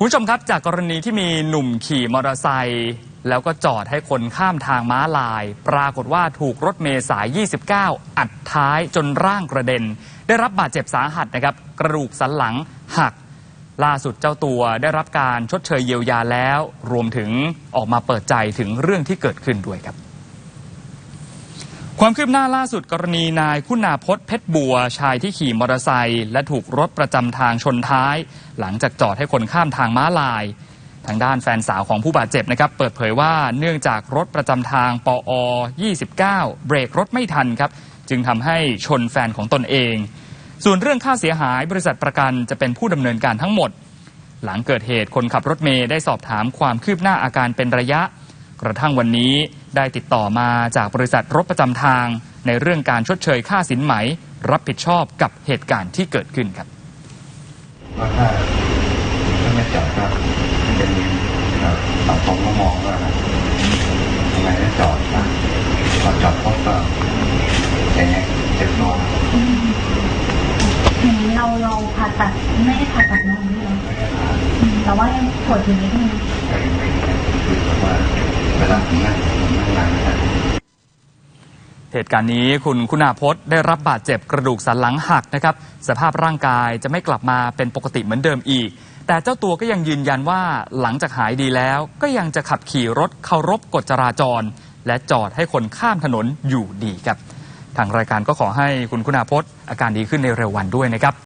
คุณผู้ชมครับจากกรณีที่มีหนุ่มขี่มอเตอร์ไซค์แล้วก็จอดให้คนข้ามทางม้าลาย ปรากฏว่าถูกรถเมล์สาย 29 อัดท้ายจนร่างกระเด็น ได้รับบาดเจ็บสาหัสนะครับ กระดูกสันหลังหัก ล่าสุดเจ้าตัวได้รับการชดเชยเยียวยาแล้ว รวมถึงออกมาเปิดใจถึงเรื่องที่เกิดขึ้นด้วยครับ ความคืบหน้าล่าสุดกรณีนายคุณาพจน์เพชรบัว ชายที่ขี่มอเตอร์ไซค์และถูกรถประจำทางชนท้าย หลังจากจอดให้คนข้ามทางม้าลาย ทางด้านแฟนสาวของผู้บาดเจ็บนะครับ เปิดเผยว่าเนื่องจากรถประจำทางปอ 29 เบรกรถไม่ทันครับ จึงทำให้ชนแฟนของตนเอง ส่วนเรื่องค่าเสียหายบริษัทประกันจะเป็นผู้ดำเนินการทั้งหมด หลังเกิดเหตุคนขับรถเมย์ได้สอบถามความคืบหน้าอาการเป็นระยะ กระทั่งวันนี้ได้ติดต่อมาจากบริษัทรถประจำทาง ในเรื่องการชดเชยค่าสินไหม รับผิดชอบกับเหตุการณ์ที่เกิดขึ้นครับว่าถ้าถ้าไม่จอดก็เป็นแบบสังคมก็มองว่าทำไมไม่จอดนะพอจอดปุ๊บก็อย่างเจ็บตัวอย่างนี้เราเราผ่าตัดไม่ได้ผ่าตัดนอนี่เนาะอืมแต่ว่ายังปวดอยู่นิดนึงก็ยั งไม่คือแบบว่าเวลาผมนั่งผมนั่งนานนะครับเหตุการณ์นี้คุณคุณาพจน์ได้รับบาดเจ็บกระดูกสันหลังหักนะครับ สภาพร่างกายจะไม่กลับมาเป็นปกติเหมือนเดิมอีก แต่เจ้าตัวก็ยังยืนยันว่าหลังจากหายดีแล้ว ก็ยังจะขับขี่รถเคารพกฎจราจร และจอดให้คนข้ามถนนอยู่ดีครับ ทางรายการก็ขอให้คุณคุณาพจน์อาการดีขึ้นในเร็ววันด้วยนะครับ